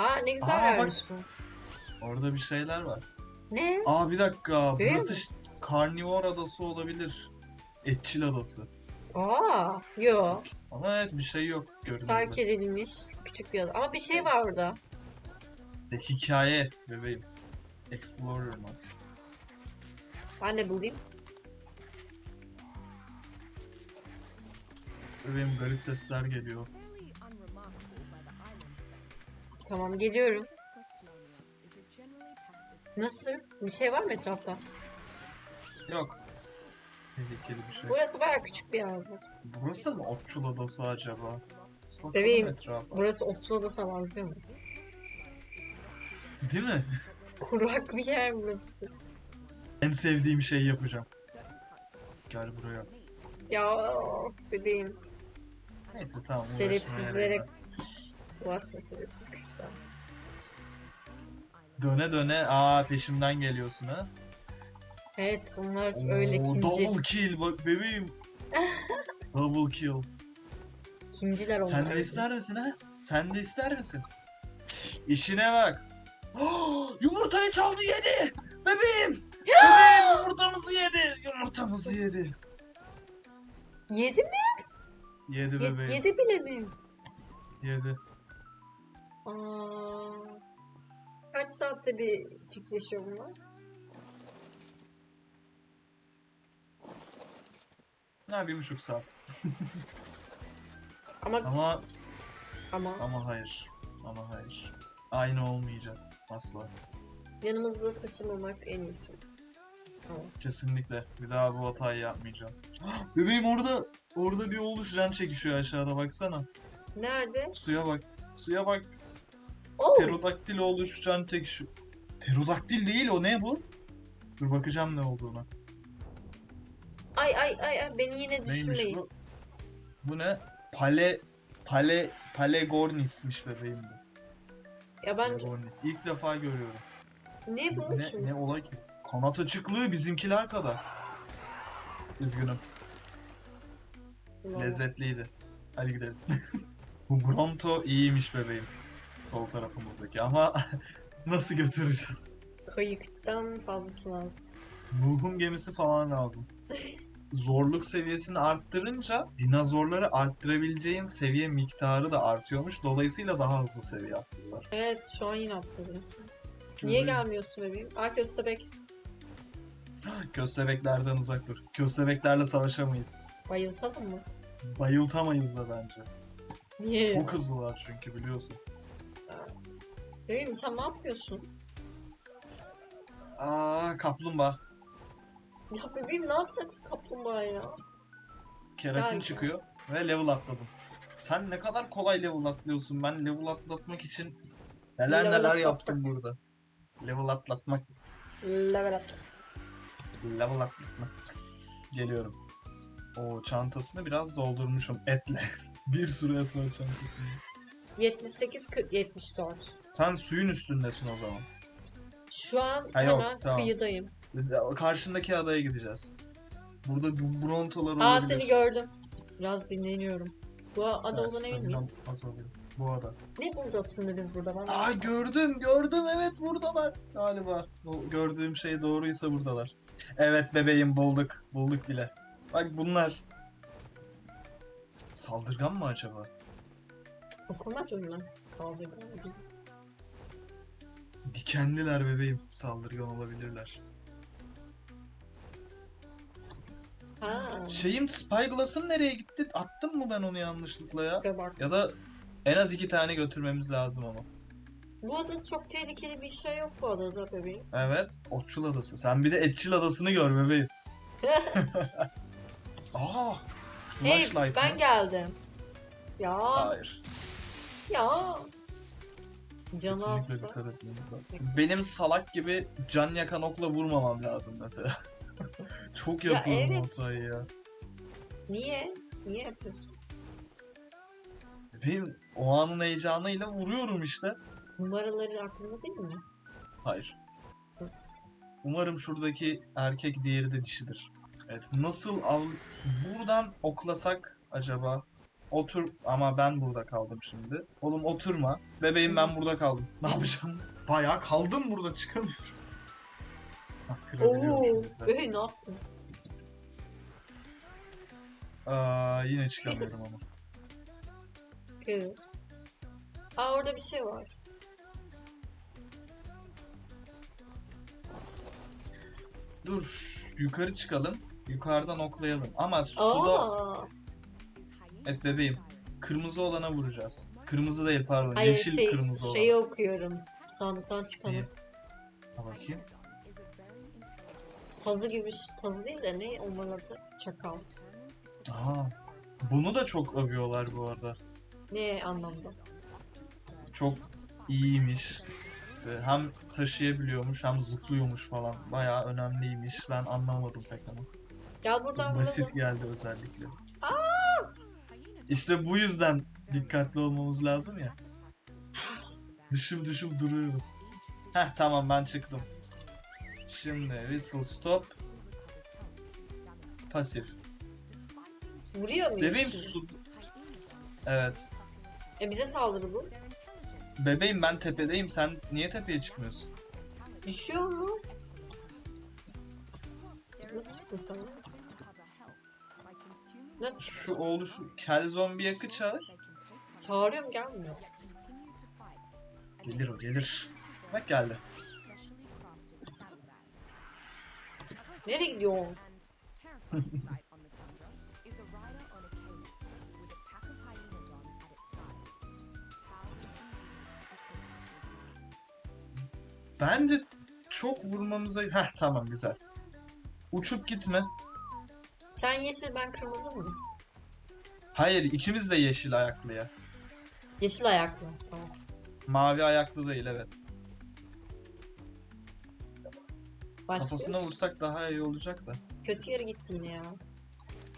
Aa ne güzel Aa, bak. bu. Orada bir şeyler var. Ne? Aa bir dakika. Değil Burası mi? karnivor adası olabilir. Etçil adası. Aa yo. Ama evet bir şey yok görünürde. Terk edilmiş küçük bir ada. Ama bir şey var orada. E, hikaye bebeğim. Explorer mod. Ben de bulayım. Bebeğim garip sesler geliyor. Tamam geliyorum. Nasıl? Bir şey var mı etrafta? Yok. Tehlikeli bir şey. Burası bayağı küçük bir yer. Burası mı Otçul adası acaba? Bakalım Bebeğim. etrafa. Burası Otçul Adası'na benziyor mu? Değil mi? Kurak bir yer burası. En sevdiğim şeyi yapacağım. Gel buraya. Ya bebeğim. Neyse tamam. Şerefsizlere bulaşmasınız sıkışlar. Döne döne aa peşimden geliyorsun ha. Evet onlar öyle Oo. Double kill bak bebeğim. double kill. Kinciler onlar. Sen de ister misin ha? Sen de ister misin? İşine bak. Yumurtayı çaldı yedi. Bebeğim. Bebeğim yumurtamızı yedi. Yumurtamızı yedi. Yedi mi? Yedi Ye- bebeğim. yedi bile mi? Yedi. Aa, kaç saatte bir çiftleşiyor bunlar? Ha bir buçuk saat. Ama Ama ama ama hayır. Ama hayır. Aynı olmayacak. Asla. yanımızda taşımamak en iyisi. Tamam. Kesinlikle. Bir daha bu hatayı yapmayacağım. Bebeğim orada orada bir oluş can çekişiyor aşağıda baksana. Nerede? Suya bak. Suya bak. Oh! Pterodaktil oluş can çekişiyor. Pterodaktil değil o ne bu? Dur bakacağım ne olduğuna. Ay ay ay ay beni yine düşürmeyiz. Bu ne? Pale Pale Palegornis'miş bebeğim bu. Ya ben Palegornis. İlk defa görüyorum. ne bu Ne, şimdi? ne olay ki? Kanat açıklığı bizimkiler kadar. Üzgünüm. Lezzetliydi. Hadi gidelim. Bu Bronto iyiymiş bebeğim. Sol tarafımızdaki ama nasıl götüreceğiz? Kayıktan fazlası lazım. Nuh'un gemisi falan lazım. Zorluk seviyesini arttırınca dinozorları arttırabileceğin seviye miktarı da artıyormuş. Dolayısıyla daha hızlı seviye atlıyorlar. Evet şu an yine atladınız. Niye gelmiyorsun bebeğim? Aa köstebek. Köstebeklerden uzak dur. Köstebeklerle savaşamayız. Bayıltalım mı? Bayıltamayız da bence. Niye? Çok hızlılar çünkü biliyorsun. Bebeğim sen ne yapıyorsun? Aa kaplumbağa. Ya bebeğim ne yapacaksın kaplumbağa ya? Keratin Gel. çıkıyor ve level atladım. Sen ne kadar kolay level atlıyorsun. Ben level atlatmak için neler Level neler atlatmak. yaptım burada. Level atlatmak, Level up. level atlatmak. Geliyorum. O çantasını biraz doldurmuşum etle. Bir sürü et var çantasında. 78 40 74. Sen suyun üstündesin o zaman. Şu an Ha, yok, hemen tamam. kıyıdayım. Karşındaki adaya gideceğiz. Burada bu brontolar Aa olabilir. seni gördüm. Biraz dinleniyorum. Bu ada olan ev staminam miyiz? azalıyor. Bu ada. Ne bulacağız şimdi biz burada? Ben Aa gördüm gördüm evet buradalar galiba. O gördüğüm şey doğruysa buradalar. Evet bebeğim bulduk. Bulduk bile. Bak bunlar. Saldırgan mı acaba? Okumadım ben. Saldırgan değil. Dikenliler bebeğim. Saldırgan olabilirler. Ha. Şeyim Spyglass'ım nereye gitti? Attım mı ben onu yanlışlıkla ya? Ya da en az iki tane götürmemiz lazım ama. Bu adada çok tehlikeli bir şey yok bu adada bebeğim. Evet. Otçul Adası. Sen bir de Etçil Adası'nı gör bebeğim. Aa! Hey ben mı? geldim. Ya Hayır. Ya. Canı Kesinlikle alsa. dikkat etmemiz lazım. Benim salak gibi can yakan okla vurmamam lazım mesela. Çok Ya yapıyorum evet. hatayı ya. Niye? Niye yapıyorsun? Benim o anın heyecanıyla vuruyorum işte. Numaraları aklında değil mi? Hayır. Nasıl? Umarım şuradaki erkek diğeri de dişidir. Evet nasıl av... Buradan oklasak acaba? Otur ama ben burada kaldım şimdi. Oğlum oturma. Bebeğim ben burada kaldım. Ne yapacağım? Bayağı kaldım burada çıkamıyorum. Bak Oo, ne yaptın? Aa, yine çıkamıyorum ama. Kır. Aa orada bir şey var. Dur yukarı çıkalım. Yukarıdan oklayalım. Ama suda... Aa, Evet bebeğim. Kırmızı olana vuracağız. Kırmızı değil pardon. hayır Yeşil şey, kırmızı olan. şeyi okuyorum. Sandıktan çıkanı. Ha bakayım. Tazı gibi, tazı değil de ne onların adı? Çakal. Aha. Bunu da çok övüyorlar bu arada. Ne anlamda? Çok iyiymiş. Hem taşıyabiliyormuş hem zıplıyormuş falan. Bayağı önemliymiş. Ben anlamadım pek ama. Gel buradan Basit vuralım. geldi özellikle. İşte bu yüzden dikkatli olmamız lazım ya. Düşüp düşüp duruyoruz. Heh tamam ben çıktım. Şimdi whistle stop pasif. Vuruyor muyum Bebeğim şimdi? su... Evet. E bize saldırı bu. Bebeğim ben tepedeyim. Sen niye tepeye çıkmıyorsun? Düşüyor mu? Nasıl çıktın sen? Nasıl? Şu oğlu şu kel zombi yakı çağır. Çağırıyorum gelmiyor. Gelir o gelir. Bak geldi. Nereye gidiyor? Bence çok vurmamıza... Heh tamam güzel. Uçup gitme. Sen yeşil ben kırmızı mı? Hayır ikimiz de yeşil ayaklı ya. Yeşil ayaklı. Tamam. Mavi ayaklı değil evet. Başka? Kafasına vursak daha iyi olacak da. Kötü yere gitti yine ya.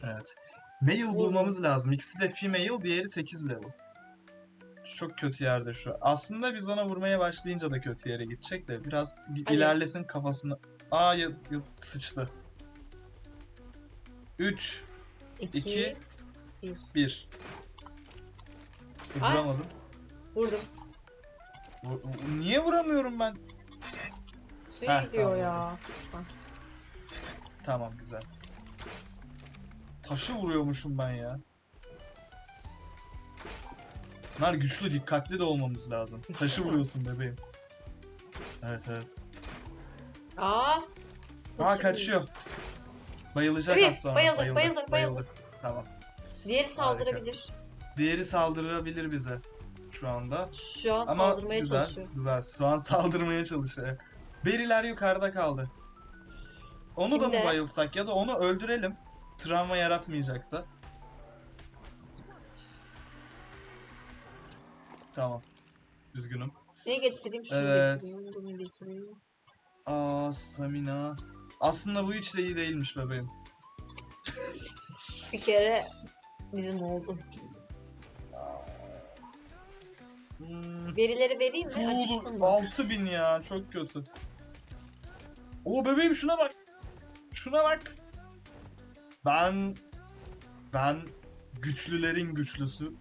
Evet. Male bulmamız lazım. İkisi de female, diğeri 8 level. Çok kötü yerde şu. Aslında biz ona vurmaya başlayınca da kötü yere gidecek de biraz Hayır. ilerlesin kafasını. Aa ya, ya- sıçtı. 3, İki. İki. Bir. 1. Ay. Vuramadım. Vurdum. Vu- vu- Niye vuramıyorum ben? Suya Heh, gidiyor tamam. ya. Tamam güzel. Taşı vuruyormuşum ben ya. Bunlar güçlü, dikkatli de olmamız lazım. Taşı vuruyorsun bebeğim. Evet evet. Aa. Aa taşı kaçıyor. Bayılacak Evet, az sonra. bayıldık, bayıldık, bayıldık. Tamam. Diğeri saldırabilir. Diğeri saldırabilir bize şu anda. Şu an Ama saldırmaya güzel, çalışıyor. güzel. Şu an saldırmaya çalışıyor. Beriler yukarıda kaldı. Onu da mı Kimde? bayılsak ya da onu öldürelim. Travma yaratmayacaksa. Tamam. Üzgünüm. Ne getireyim? Şunu Evet. getireyim. Bunu getireyim. Aa stamina. Aslında bu hiç de iyi değilmiş bebeğim. Bir kere bizim oldu. Hmm. Verileri vereyim mi? Açıksın mı? 6000 ya çok kötü. Oo bebeğim şuna bak. Şuna bak. Ben ben güçlülerin güçlüsü.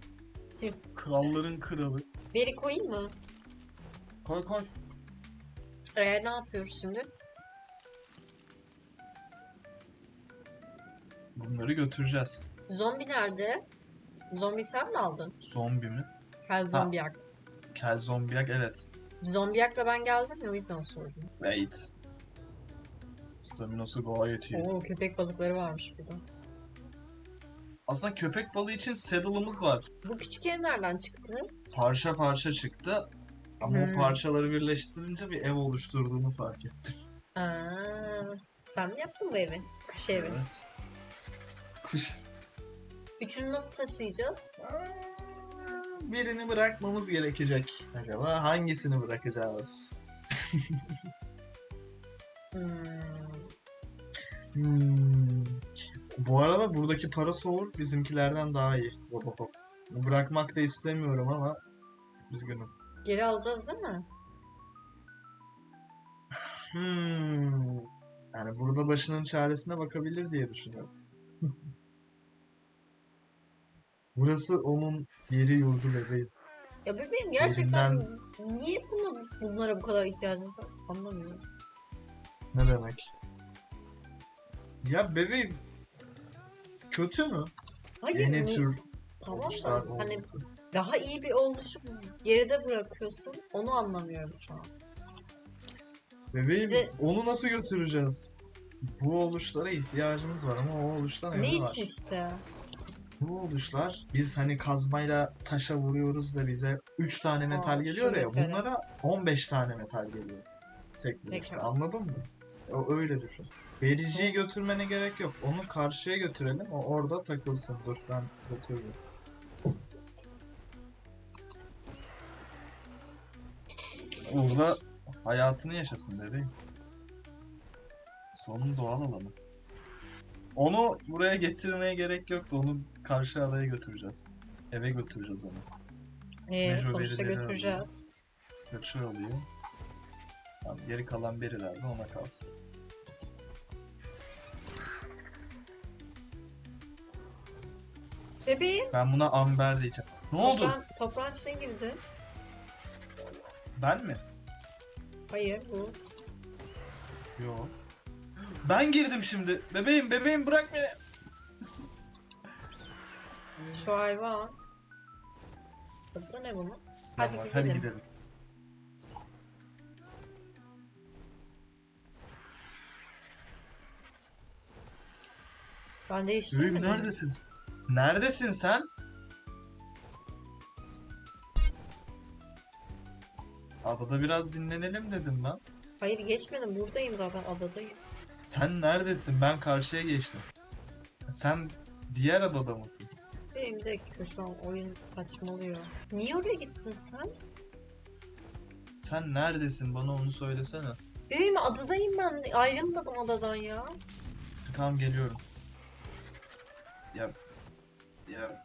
Kim? Kralların kralı. Veri koyayım mı? Koy koy. Ee, ne yapıyoruz şimdi? Bunları götüreceğiz. Zombi nerede? Zombi sen mi aldın? Zombi mi? Kel zombiyak. Kel zombiyak evet. Zombiyakla ben geldim ya o yüzden sordum. Wait. Staminası gayet iyi. Oo köpek balıkları varmış burada. Aslında köpek balığı için saddle'ımız var. Bu küçük ev nereden çıktı? Parça parça çıktı. Ama Hmm. o parçaları birleştirince bir ev oluşturduğunu fark ettim. Aa, sen mi yaptın bu evi? Kış evi. Evet. Kuş. Üçünü nasıl taşıyacağız? Birini bırakmamız gerekecek. Acaba hangisini bırakacağız? Hmm. Hmm. Bu arada buradaki para soğur bizimkilerden daha iyi. Hop hop hop. Bırakmak da istemiyorum ama üzgünüm. Geri alacağız değil mi? Hmm. Yani burada başının çaresine bakabilir diye düşünüyorum. Burası onun yeri yurdu bebeğim. Ya bebeğim gerçekten niye buna, bunlara bu kadar ihtiyacımız var? Anlamıyorum. Ne demek? Ya bebeğim kötü mü? Hayır Yeni ni- tür tamam da hani daha iyi bir oluşu geride bırakıyorsun. Onu anlamıyorum şu an. Bebeğim Bize- onu nasıl götüreceğiz? Bu oluşlara ihtiyacımız var ama o oluştan Ne evi var. için işte? Bu oluşlar biz hani kazmayla taşa vuruyoruz da bize 3 tane metal Aa, geliyor şu ya mesele. bunlara 15 tane metal geliyor. Tek vuruşta Peki. anladın mı? O öyle düşün. Vericiyi götürmene gerek yok. Onu karşıya götürelim. O orada takılsın. Dur ben götürürüm. Orada hayatını yaşasın bebeğim. Sonun doğal alanı. Onu buraya getirmeye gerek yoktu. Onu karşı adaya götüreceğiz. Eve götüreceğiz onu. Ee, Mecbur sonuçta götüreceğiz. Kaçıyor oluyor. Tamam, geri kalan beriler de ona kalsın. Bebeğim. Ben buna amber diyeceğim. Ne oldu? Toprağın, toprağın içine girdi. Ben mi? Hayır bu. Yo. Ben girdim şimdi. Bebeğim bebeğim bırak beni. Şu hayvan. Adı ne bunun? Hadi Tamam, gidelim. Hadi gidelim. Ben Bebeğim değiştirmedim. neredesin? Neredesin sen? Adada biraz dinlenelim dedim ben. Hayır geçmedim. Buradayım zaten adadayım. Sen neredesin? Ben karşıya geçtim. Sen diğer adada mısın? Benim bir dakika şu an oyun saçmalıyor. Niye oraya gittin sen? Sen neredesin? Bana onu söylesene. Bebeğim adadayım ben. Ayrılmadım adadan ya. Tamam geliyorum. Ya ya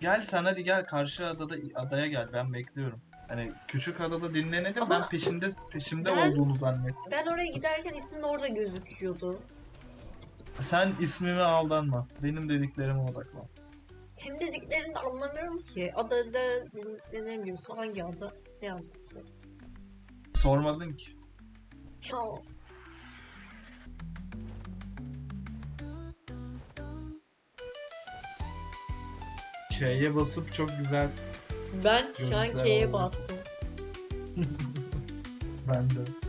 Gel sen hadi gel karşı adada adaya gel ben bekliyorum. Hani küçük adada dinlenelim Ama ben peşinde peşimde ben- olduğunu zannettim. Ben oraya giderken isim de orada gözüküyordu. Sen ismime aldanma. Benim dediklerime odaklan. Senin dediklerini de anlamıyorum ki. Adada dinlemiyorsun. Hangi ada? Ne adası? Sormadın ki. Ya K'ye basıp çok güzel ben şu an K'ye bastım. ben de.